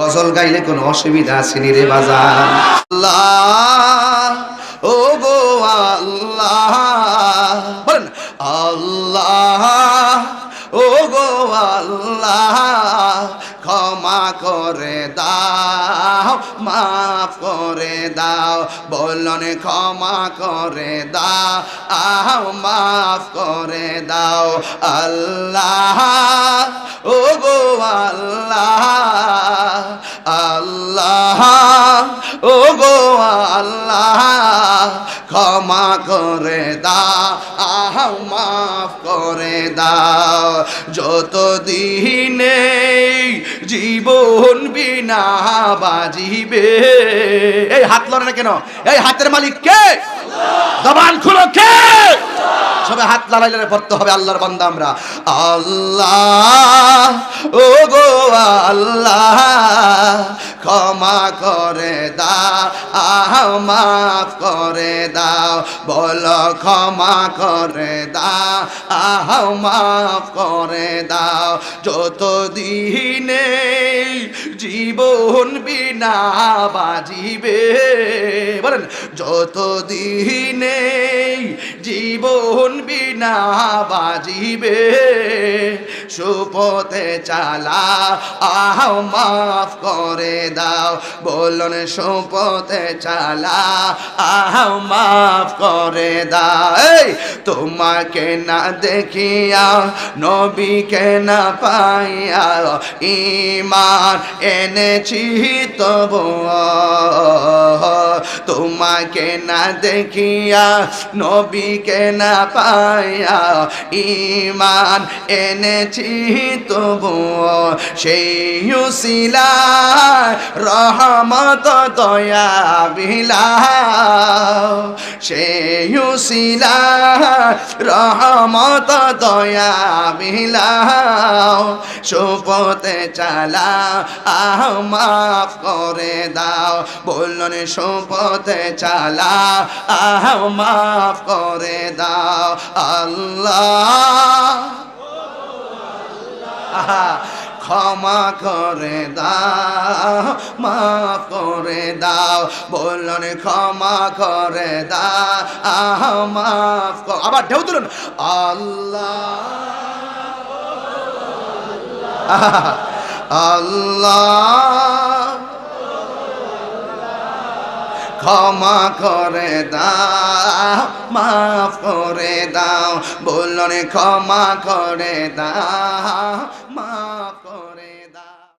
গজল গাইলে কোনো অসুবিধা আসেনি রে বাজার আল্লাহ, ও গো আল্লাহ, বলেন, আল্লাহ, ও গো আল্লাহ, ক্ষমা করে দাও, মাফ করে দাও বলন ক্ষমা করে দাও মাফ করে দাও, আল্লাহ, ও গো আল্লাহ। ক্ষমা করে দাও, আহ, মাফ করে দাও। যত দিনে জীবন বিনা বাজিবে। এই হাত লড়ে না কেন? এই হাতের মালিক কে? জবান খুলো কে? সবে হাত লাগাইলে পড়তে হবে আল্লাহর বান্দা আমরা। আল্লাহ ও গো আল্লাহ ক্ষমা করে দাও, আহ, মাফ করে দাও, বলো ক্ষমা করে দাও, আহ, মাফ করে দাও। যত দিনে জীবন বিনা বাজিবে, বলেন যত দিনে জীবন বিনা বাজিবে সুপথে চালা। আহ, মাফ করে দাও, বলুন সুপথে চালা। আহ, মাফ করে দাও। এই, তোমাকে না দেখিয়া, নবীকে না পাইয়া ইমান এনেছি তবু তোমাকে না দেখিয়া, নবীকে না পাইয়া ইমান এনেছি তবু সেই রহমত দয়া বিলা সেই উসিলা রহমত দয়া বিলাও। সুপথে চালা, আহ, মাফ করে দাও। বলুন, সুপথে চালা, আহ, মাফ করে দাও। আল্লাহ ক্ষমা করে দাও, মাফ করে দাও বলুন ক্ষমা করে আহ মাফ আবার ঢেউ তুলুন। আল্লাহ আল্লাহ, ক্ষমা করে দাও, মাফ করে দাও বলুন ক্ষমা করে করে